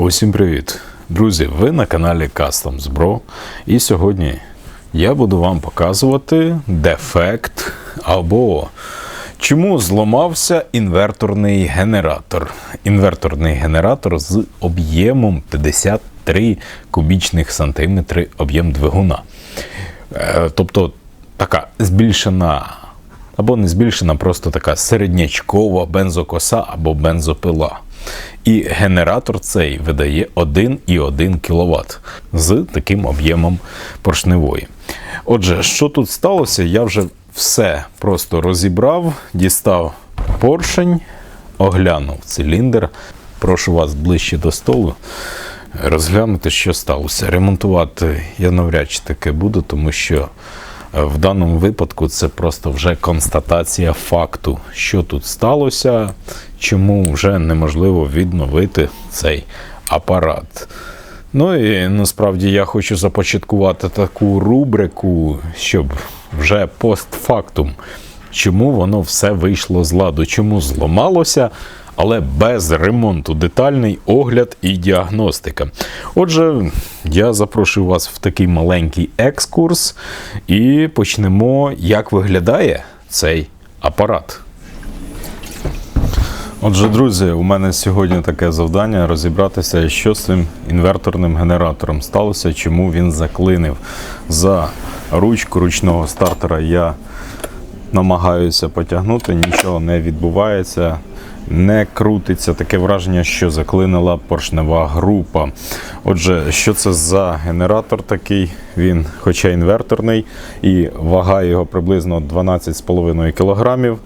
Усім привіт! Друзі, ви на каналі Customs Bro. І сьогодні я буду вам показувати дефект або чому зламався інверторний генератор. Інверторний генератор з об'ємом 53 кубічних сантиметри об'єм двигуна. Е, Тобто така збільшена або не збільшена, просто така середнячкова бензокоса або бензопила. І генератор цей видає 1,1 кВт з таким об'ємом поршневої. Отже, що тут сталося, я вже все просто розібрав, дістав поршень, оглянув циліндр. Прошу вас ближче до столу розглянути, що сталося. Ремонтувати я навряд чи таке буду, тому що в даному випадку це просто вже констатація факту, що тут сталося, чому вже неможливо відновити цей апарат. Ну і насправді я хочу започаткувати таку рубрику, щоб вже постфактум, чому воно все вийшло з ладу, чому зламалося, але без ремонту, детальний огляд і діагностика. Отже, я запрошую вас в такий маленький екскурс і почнемо, як виглядає цей апарат. Отже, друзі, у мене сьогодні таке завдання розібратися, що з цим інверторним генератором сталося, чому він заклинив. За ручку ручного стартера я намагаюся потягнути, нічого не відбувається, не крутиться. Таке враження, що заклинила поршнева група. Отже, що це за генератор такий? Він, хоча інверторний, і вага його приблизно 12,5 кг.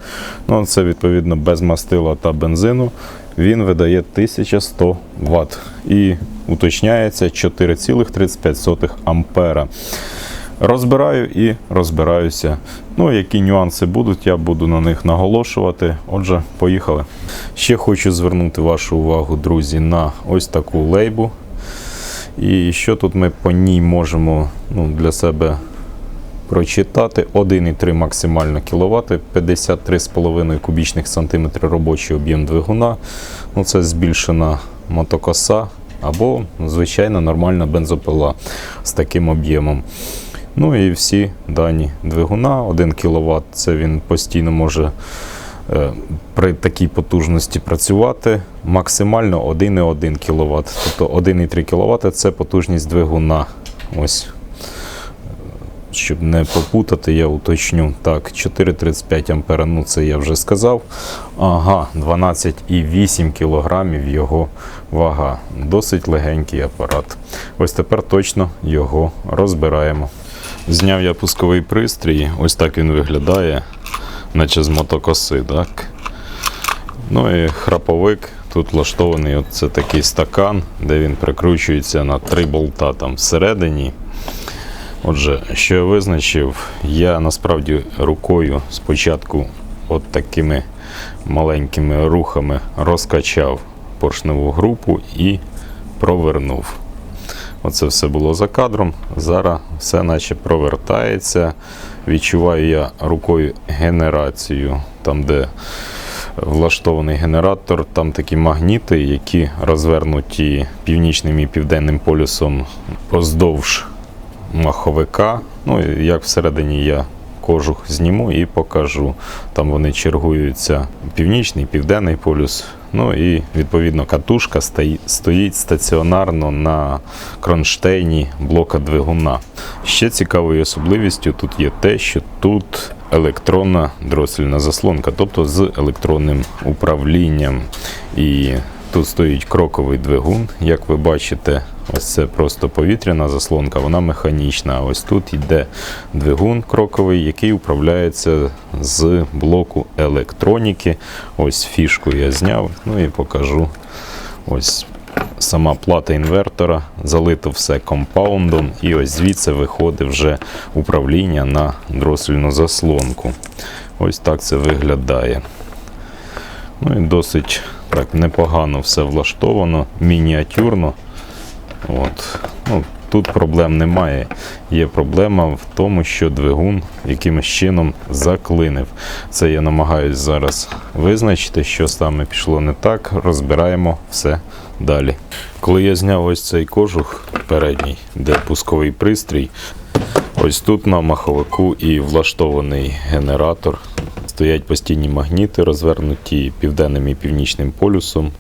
Ну, це відповідно без мастила та бензину. Він видає 1100 Вт і уточняється 4,35 ампера. Розбираю і розбираюся. Ну, які нюанси будуть, я буду на них наголошувати. Отже, поїхали. Ще хочу звернути вашу увагу, друзі, на ось таку лейбу. І що тут ми по ній можемо ну, для себе прочитати? 1,3 максимально кВт, 53,5 кубічних сантиметри робочий об'єм двигуна. Ну, це збільшена мотокоса або звичайна нормальна бензопила з таким об'ємом. Ну і всі дані двигуна 1 кВт, це він постійно може е, при такій потужності працювати. Максимально 1,1 кВт. Тобто 1,3 кВт це потужність двигуна. Ось. Щоб не попутати, я уточню. Так, 4,35 ампера, ну це я вже сказав. Ага, 12,8 кг його вага. Досить легенький апарат. Ось тепер точно його розбираємо. Зняв я пусковий пристрій, ось так він виглядає, наче з мотокоси. так? Ну і храповик. Тут влаштований от це такий стакан, де він прикручується на три болта там всередині. Отже, що я визначив, я насправді рукою спочатку от такими маленькими рухами розкачав поршневу групу і провернув. Оце все було за кадром. Зараз все наче провертається. Відчуваю я рукою генерацію, там, де влаштований генератор, там такі магніти, які розвернуті північним і південним полюсом поздовж маховика. Ну, як всередині я кожух зніму і покажу. Там вони чергуються північний, південний полюс. Ну і відповідно катушка стоїть стаціонарно на кронштейні блока двигуна. Ще цікавою особливістю тут є те, що тут електронна дроссельна заслонка, тобто з електронним управлінням. І Тут стоїть кроковий двигун, як ви бачите, ось це просто повітряна заслонка, вона механічна. Ось тут йде двигун кроковий, який управляється з блоку електроніки. Ось фішку я зняв, ну і покажу. Ось сама плата інвертора, залито все компаундом, і ось звідси виходить вже управління на дроссельну заслонку. Ось так це виглядає. Ну і досить так непогано все влаштовано, мініатюрно. От. Ну, тут проблем немає. Є проблема в тому, що двигун якимось чином заклинив. Це я намагаюся зараз визначити, що саме пішло не так. Розбираємо все далі. Коли я зняв ось цей кожух передній, де пусковий пристрій, ось тут на маховику і влаштований генератор. Стоять постійні магніти, розвернуті південним і північним полюсом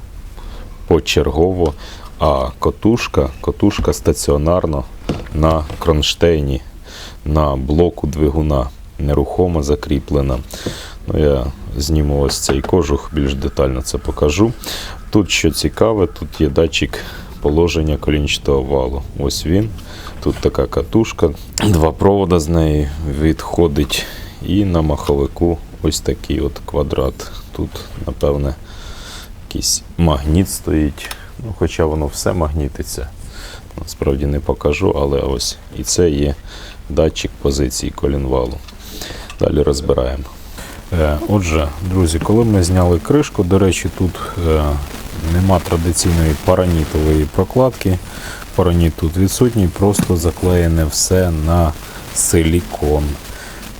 почергово, а котушка, котушка стаціонарно на кронштейні, на блоку двигуна, нерухомо закріплена. Ну, я зніму ось цей кожух, більш детально це покажу. Тут що цікаве, тут є датчик положення колінчатого валу. Ось він. Тут така катушка, два провода з неї відходить. І на маховику ось такий от квадрат. Тут, напевне, якийсь магніт стоїть. Ну, хоча воно все магнітиться. Насправді не покажу, але ось і це є датчик позиції колінвалу. Далі розбираємо. Е, Отже, друзі, коли ми зняли кришку, до речі, тут е, нема традиційної паранітової прокладки. Параніт тут відсутній, просто заклеєне все на силікон.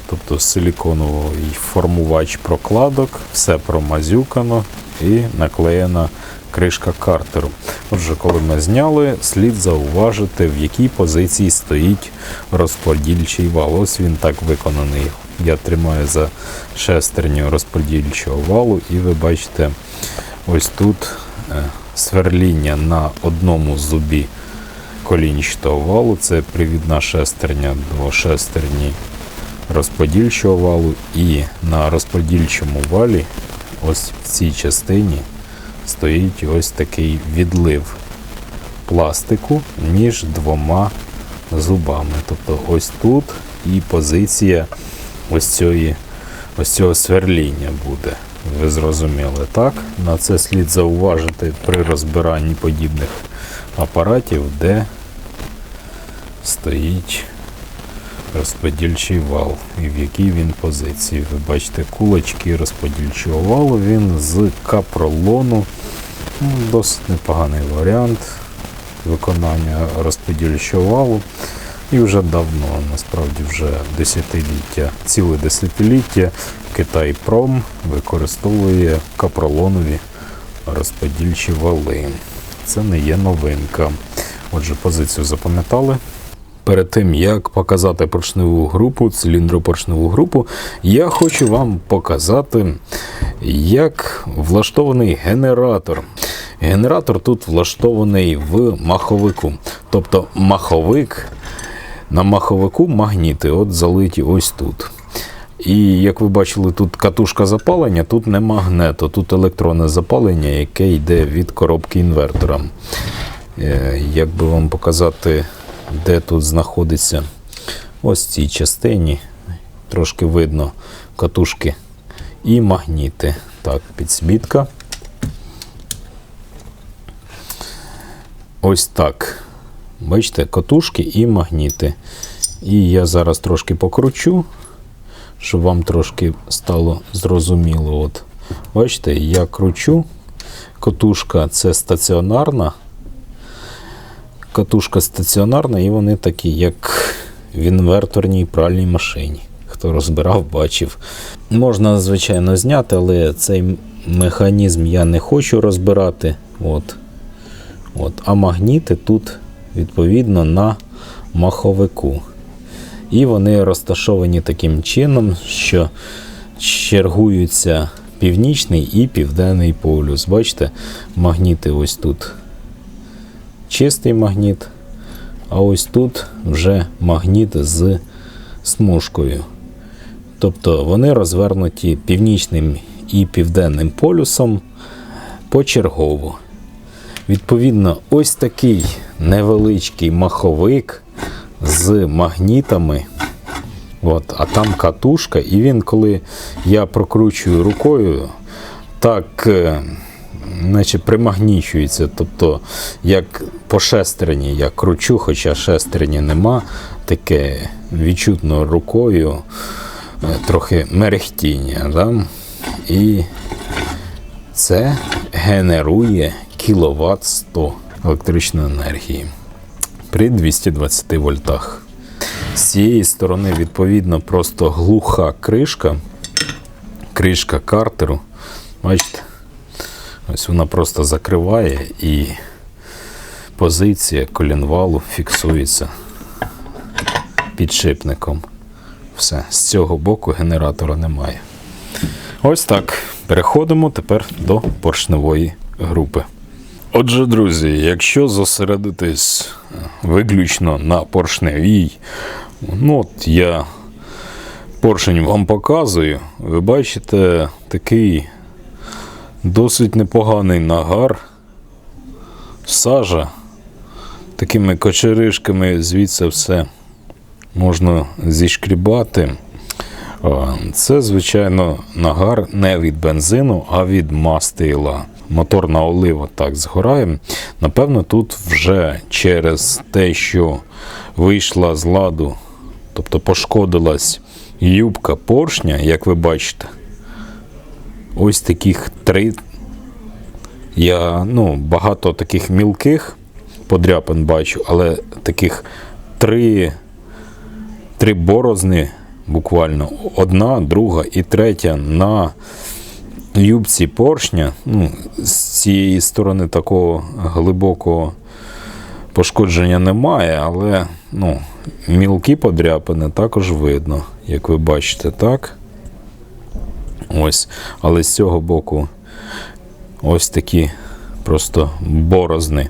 Тобто силіконовий формувач прокладок, все промазюкано і наклеєна кришка картеру. Отже, коли ми зняли, слід зауважити, в якій позиції стоїть розподільчий вал. Ось він так виконаний. Я тримаю за шестерню розподільчого валу, і ви бачите, ось тут е, сверління на одному зубі колінчатого валу. Це привідна шестерня до шестерні розподільчого валу. І на розподільчому валі, ось в цій частині, стоїть ось такий відлив пластику між двома зубами. Тобто ось тут і позиція ось цієї, ось цього сверління буде. Ви зрозуміли, так? На це слід зауважити при розбиранні подібних апаратів, де стоїть розподільчий вал і в якій він позиції. Ви бачите кулачки розподільчого валу, він з капролону. Ну, Досить непоганий варіант виконання розподільчого валу. І вже давно, насправді вже десятиліття, ціле десятиліття Китай Пром використовує капролонові розподільчі вали. Це не є новинка. Отже, позицію запам'ятали. Перед тим, як показати поршневу групу, циліндропоршневу групу, я хочу вам показати, як влаштований генератор. Генератор тут влаштований в маховику. Тобто маховик на маховику магніти от залиті ось тут. І як ви бачили, тут катушка запалення, тут не магнето, тут електронне запалення, яке йде від коробки інвертора. Е, Як би вам показати, де тут знаходиться ось в цій частині, трошки видно катушки і магніти. Так, підсвітка. Ось так. Бачите, катушки і магніти. І я зараз трошки покручу, щоб вам трошки стало зрозуміло. От, Бачите, я кручу. Катушка це стаціонарна. Катушка стаціонарна, і вони такі, як в інверторній пральній машині. Хто розбирав, бачив. Можна, звичайно, зняти, але цей механізм я не хочу розбирати. От. От. А магніти тут відповідно на маховику. І вони розташовані таким чином, що чергуються північний і південний полюс. Бачите, магніти ось тут чистий магніт, а ось тут вже магніт з смужкою. Тобто вони розвернуті північним і південним полюсом почергово. Відповідно, ось такий невеличкий маховик з магнітами. От, а там катушка, і він, коли я прокручую рукою, так е, наче примагнічується. Тобто, як по шестерні я кручу, хоча шестерні нема, таке відчутно рукою е, трохи мерехтіння. Да? І це генерує кіловат 100 електричної енергії при 220 вольтах. З цієї сторони, відповідно, просто глуха кришка, кришка картеру. Бачите, Ось вона просто закриває і позиція колінвалу фіксується підшипником. Все, з цього боку генератора немає. Ось так. Переходимо тепер до поршневої групи. Отже, друзі, якщо зосередитись е, виключно на поршневій, ну от я поршень вам показую, ви бачите такий досить непоганий нагар, сажа, такими кочеришками звідси все можна зішкрібати. Це, звичайно, нагар не від бензину, а від мастила. Моторна олива так згорає. Напевно, тут вже через те, що вийшла з ладу, тобто пошкодилась юбка поршня, як ви бачите, ось таких три. Я ну, багато таких мілких подряпин бачу, але таких три, три борозни буквально одна, друга і третя на юбці поршня. Ну, з цієї сторони такого глибокого пошкодження немає, але ну, мілкі подряпини також видно, як ви бачите, так? Ось. Але з цього боку ось такі просто борозни.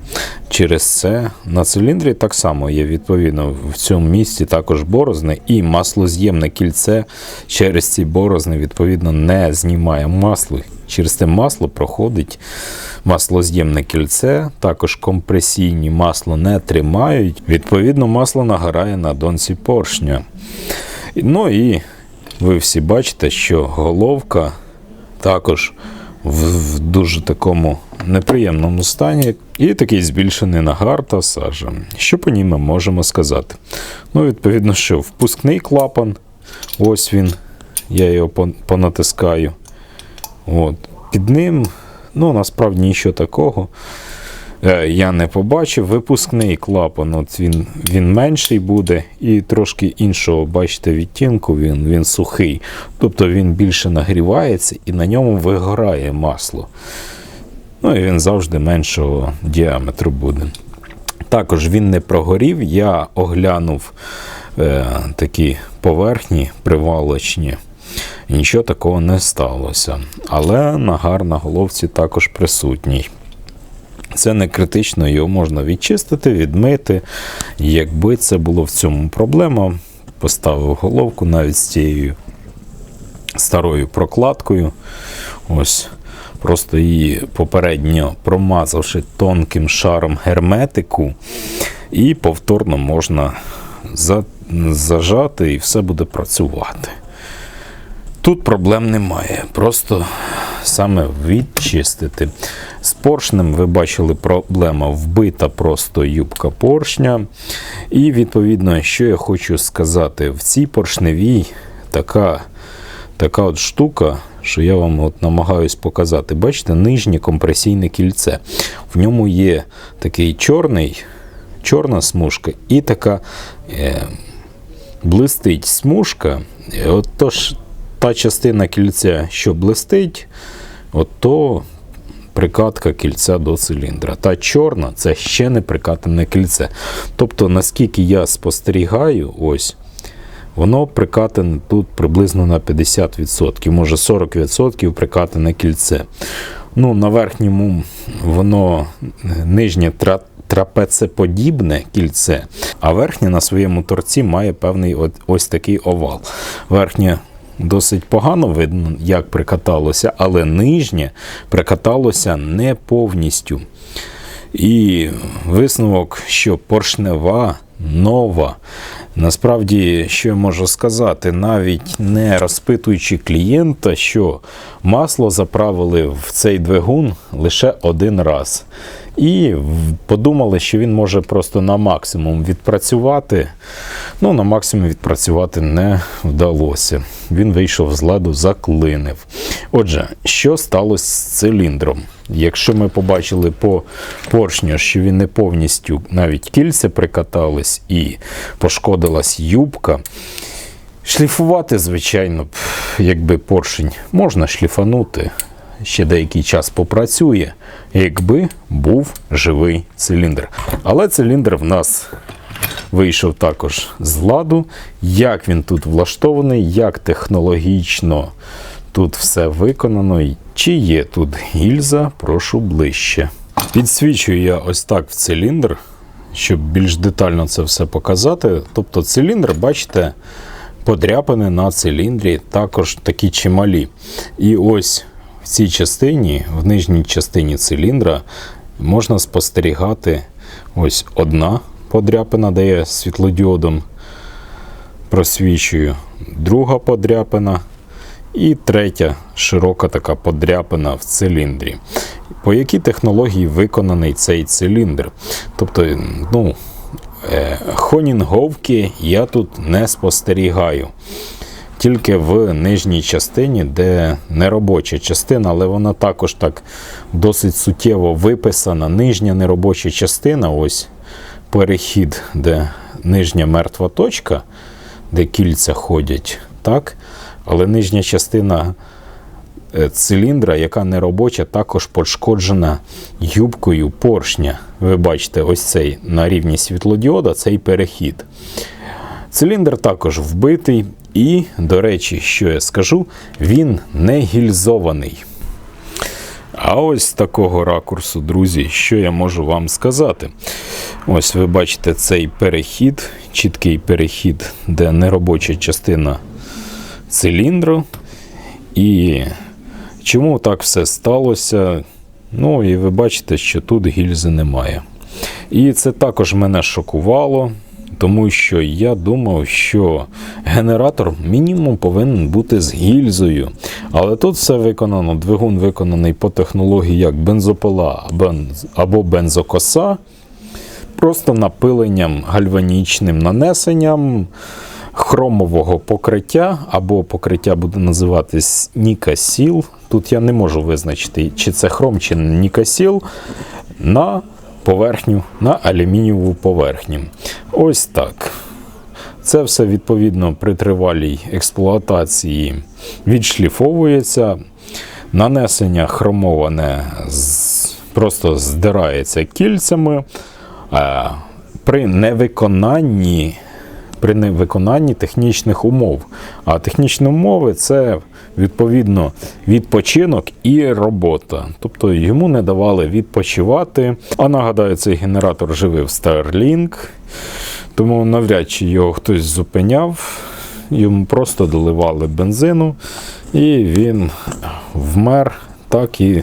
Через це на циліндрі так само є відповідно в цьому місці також борозни, і маслоз'ємне кільце через ці борозни відповідно не знімає масло. Через те масло проходить маслоз'ємне кільце, також компресійні масло не тримають. Відповідно, масло нагорає на донці поршня. Ну і ви всі бачите, що головка також в, в дуже такому неприємному стані, і такий збільшений нагар та сажа. Що по ній ми можемо сказати? Ну, відповідно, що впускний клапан, ось він, я його понатискаю. От. Під ним, ну, насправді нічого такого. Е, Я не побачив. Випускний клапан, от він, він менший буде, і трошки іншого, бачите, відтінку, він, він сухий. Тобто він більше нагрівається і на ньому вигорає масло. Ну і він завжди меншого діаметру буде. Також він не прогорів. Я оглянув е, такі поверхні привалочні. Нічого такого не сталося. Але нагар на головці також присутній. Це не критично, його можна відчистити, відмити. Якби це було в цьому проблема, поставив головку навіть з цією старою прокладкою. Ось. Просто її попередньо промазавши тонким шаром герметику, і повторно можна зажати, і все буде працювати. Тут проблем немає, просто саме відчистити. З поршнем ви бачили проблема вбита просто юбка поршня. І відповідно, що я хочу сказати, в цій поршневій така, така от штука, що я вам от намагаюсь показати. Бачите, нижнє компресійне кільце. В ньому є такий чорний, чорна смужка і така. Е, блистить смужка, от то ж та частина кільця, що блистить, от то прикатка кільця до циліндра. Та чорна це ще не прикатане кільце. Тобто, наскільки я спостерігаю, ось. Воно прикатане тут приблизно на 50%, може 40% прикатане кільце. Ну, на верхньому воно нижнє трапецеподібне кільце, а верхнє на своєму торці має певний ось такий овал. Верхнє досить погано видно, як прикаталося, але нижнє прикаталося не повністю. І висновок, що поршнева нова. Насправді, що я можу сказати, навіть не розпитуючи клієнта, що масло заправили в цей двигун лише один раз. І подумали, що він може просто на максимум відпрацювати. Ну, на максимум відпрацювати не вдалося. Він вийшов з ладу, заклинив. Отже, що сталося з циліндром? Якщо ми побачили по поршню, що він не повністю навіть кільця прикатались і пошкодилась юбка. Шліфувати, звичайно, якби поршень можна шліфанути. ще деякий час попрацює, якби був живий циліндр. Але циліндр в нас вийшов також з ладу. Як він тут влаштований, як технологічно тут все виконано, чи є тут гільза, прошу ближче. Підсвічую я ось так в циліндр, щоб більш детально це все показати. Тобто циліндр, бачите, подряпини на циліндрі також такі чималі. І ось в цій частині, в нижній частині циліндра, можна спостерігати ось одна подряпина, де я світлодіодом просвічую, друга подряпина і третя широка така подряпина в циліндрі. По якій технології виконаний цей циліндр? Тобто, ну, е, хонінговки я тут не спостерігаю. Тільки в нижній частині, де неробоча частина, але вона також так досить суттєво виписана. Нижня неробоча частина, ось перехід, де нижня мертва точка, де кільця ходять, так? але нижня частина е, циліндра, яка не робоча, також пошкоджена юбкою поршня. Ви бачите, ось цей на рівні світлодіода, цей перехід. Циліндр також вбитий, і, до речі, що я скажу, він не гільзований. А ось з такого ракурсу, друзі, що я можу вам сказати? Ось ви бачите цей перехід, чіткий перехід, де неробоча частина циліндру. І чому так все сталося? Ну, і ви бачите, що тут гільзи немає. І це також мене шокувало, тому що я думав, що генератор мінімум повинен бути з гільзою. Але тут все виконано, двигун виконаний по технології як бензопила або бензокоса, просто напиленням гальванічним нанесенням хромового покриття, або покриття буде називатись Нікасіл. Тут я не можу визначити, чи це хром, чи Нікасіл, на поверхню, на алюмінієву поверхню. Ось так. Це все відповідно при тривалій експлуатації відшліфовується. Нанесення хромоване просто здирається кільцями. При невиконанні при невиконанні технічних умов. А технічні умови це відповідно відпочинок і робота. Тобто йому не давали відпочивати. А нагадаю, цей генератор живив Starlink, тому навряд чи його хтось зупиняв. Йому просто доливали бензину, і він вмер, так і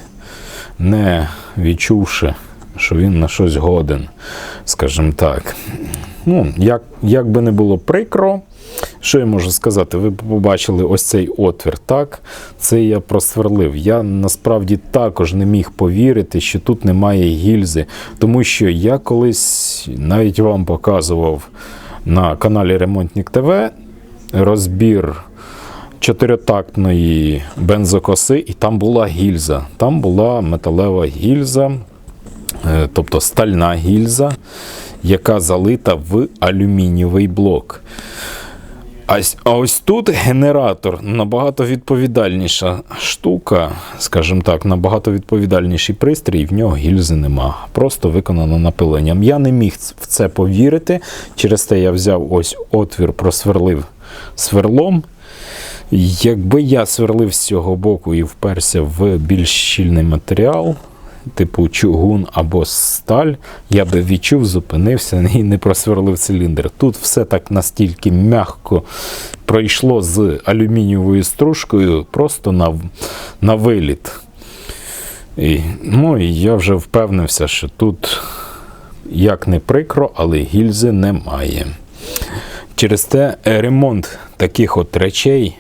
не відчувши, що він на щось годен, скажімо так. Ну, Як як би не було прикро, що я можу сказати? Ви побачили ось цей отвір. так? Це я просверлив. Я насправді також не міг повірити, що тут немає гільзи. Тому що я колись навіть вам показував на каналі Ремонтник ТВ розбір чотиритактної бензокоси, і там була гільза. Там була металева гільза, е, тобто стальна гільза яка залита в алюмінієвий блок. А ось тут генератор набагато відповідальніша штука, скажімо так, набагато відповідальніший пристрій, в нього гільзи нема. Просто виконано напиленням. Я не міг в це повірити. Через те я взяв ось отвір, просверлив сверлом. Якби я сверлив з цього боку і вперся в більш щільний матеріал, типу чугун або сталь, я би відчув, зупинився і не просверлив циліндр. Тут все так настільки м'яко пройшло з алюмінієвою стружкою просто на на виліт. І, Ну і я вже впевнився, що тут, як не прикро, але гільзи немає. Через те ремонт таких от речей.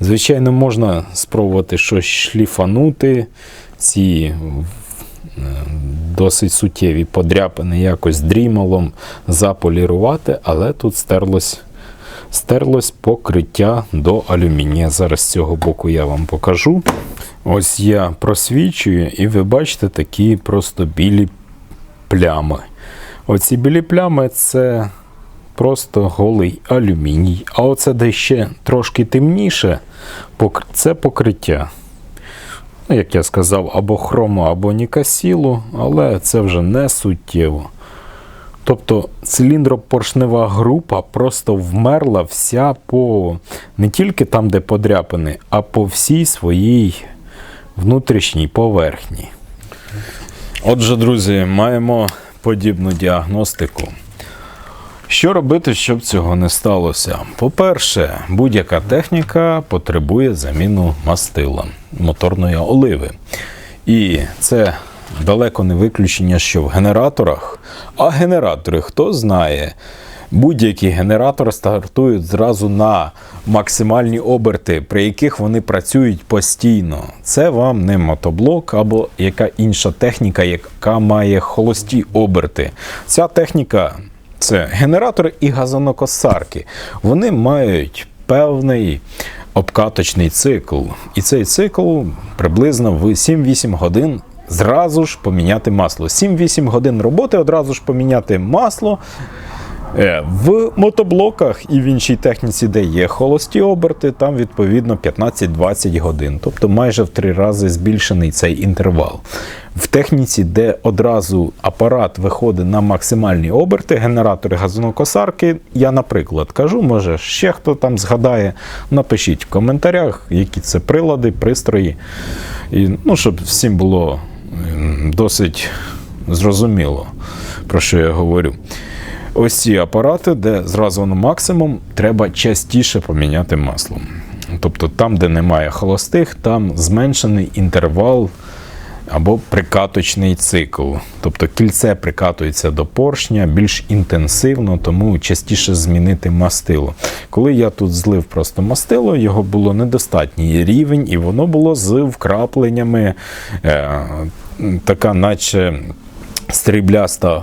Звичайно, можна спробувати щось шліфанути, ці е, досить суттєві подряпини якось дрімалом заполірувати, але тут стерлось стерлось покриття до алюмінія. Зараз з цього боку я вам покажу. Ось я просвічую, і ви бачите такі просто білі плями. Оці білі плями це просто голий алюміній. А оце де ще трошки темніше, це покриття. Ну, як я сказав, або хрому, або нікасілу, але це вже не суттєво. Тобто циліндропоршнева група просто вмерла вся по не тільки там, де подряпини, а по всій своїй внутрішній поверхні. Отже, друзі, маємо подібну діагностику. Що робити, щоб цього не сталося? По-перше, будь-яка техніка потребує заміну мастила моторної оливи. І це далеко не виключення, що в генераторах, а генератори, хто знає, будь-які генератори стартують зразу на максимальні оберти, при яких вони працюють постійно. Це вам не мотоблок або яка інша техніка, яка має холості оберти. Ця техніка це генератори і газонокосарки. Вони мають певний обкаточний цикл. І цей цикл приблизно в 7-8 годин зразу ж поміняти масло. 7-8 годин роботи одразу ж поміняти масло. Е, В мотоблоках і в іншій техніці, де є холості оберти, там відповідно 15-20 годин, тобто майже в три рази збільшений цей інтервал. В техніці, де одразу апарат виходить на максимальні оберти, генератори газонокосарки, я, наприклад, кажу, може ще хто там згадає, напишіть в коментарях, які це прилади, пристрої. І, ну, щоб всім було досить зрозуміло, про що я говорю. Ось ці апарати, де зразу на максимум, треба частіше поміняти масло. Тобто там, де немає холостих, там зменшений інтервал або прикаточний цикл. Тобто кільце прикатується до поршня більш інтенсивно, тому частіше змінити мастило. Коли я тут злив просто мастило, його було недостатній рівень, і воно було з вкрапленнями, е, така, наче стрібляста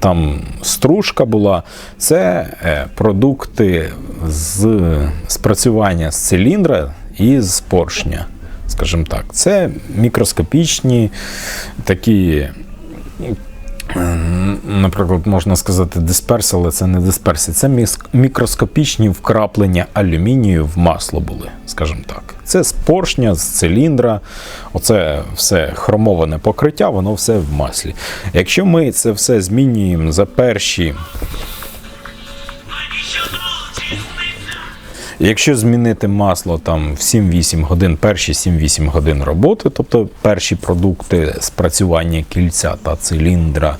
там стружка була. Це е, продукти з спрацювання з циліндра і з поршня. Скажімо так, це мікроскопічні такі. Наприклад, можна сказати дисперси, але це не дисперсія. Це мікроскопічні вкраплення алюмінію в масло були, скажімо так. Це з поршня, з циліндра, оце все хромоване покриття, воно все в маслі. Якщо ми це все змінюємо за перші Якщо змінити масло там в 7-8 годин, перші 7-8 годин роботи, тобто перші продукти спрацювання кільця та циліндра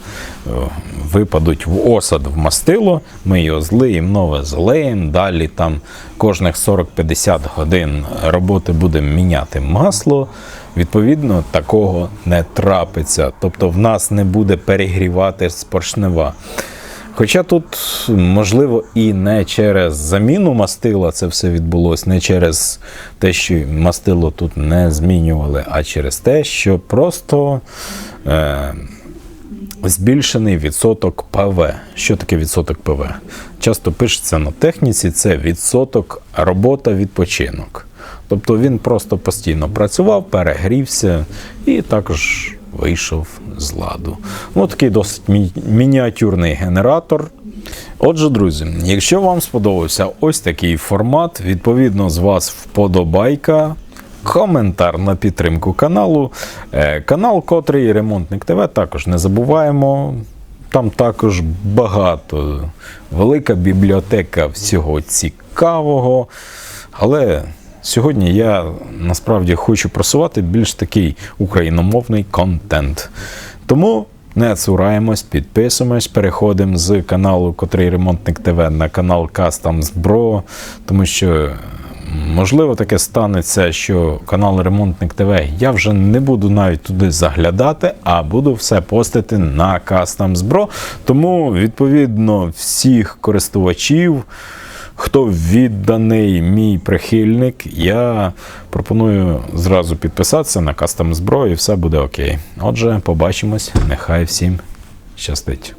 е, випадуть в осад в мастило, ми його злиємо, нове злеємо, далі там кожних 40-50 годин роботи будемо міняти масло. Відповідно, такого не трапиться. Тобто в нас не буде перегрівати поршнева. Хоча тут, можливо, і не через заміну мастила це все відбулося, не через те, що мастило тут не змінювали, а через те, що просто е, збільшений відсоток ПВ. Що таке відсоток ПВ? Часто пишеться на техніці, це відсоток робота відпочинок. Тобто він просто постійно працював, перегрівся і також вийшов з ладу. Ну, такий досить мі- мініатюрний генератор. Отже, друзі, якщо вам сподобався ось такий формат, відповідно з вас вподобайка. Коментар на підтримку каналу. Е, Канал, котрий Ремонтник ТВ, також не забуваємо. Там також багато, велика бібліотека всього цікавого. Але сьогодні я насправді хочу просувати більш такий україномовний контент. Тому не цураємось, підписуємось, переходимо з каналу, котрий Ремонтник ТВ, на канал Customs Bro, тому що. Можливо, таке станеться, що канал Ремонтник ТВ я вже не буду навіть туди заглядати, а буду все постити на Customs Bro. Тому, відповідно, всіх користувачів, хто відданий мій прихильник, я пропоную зразу підписатися на кастом зброї, і все буде окей. Отже, побачимось. Нехай всім щастить.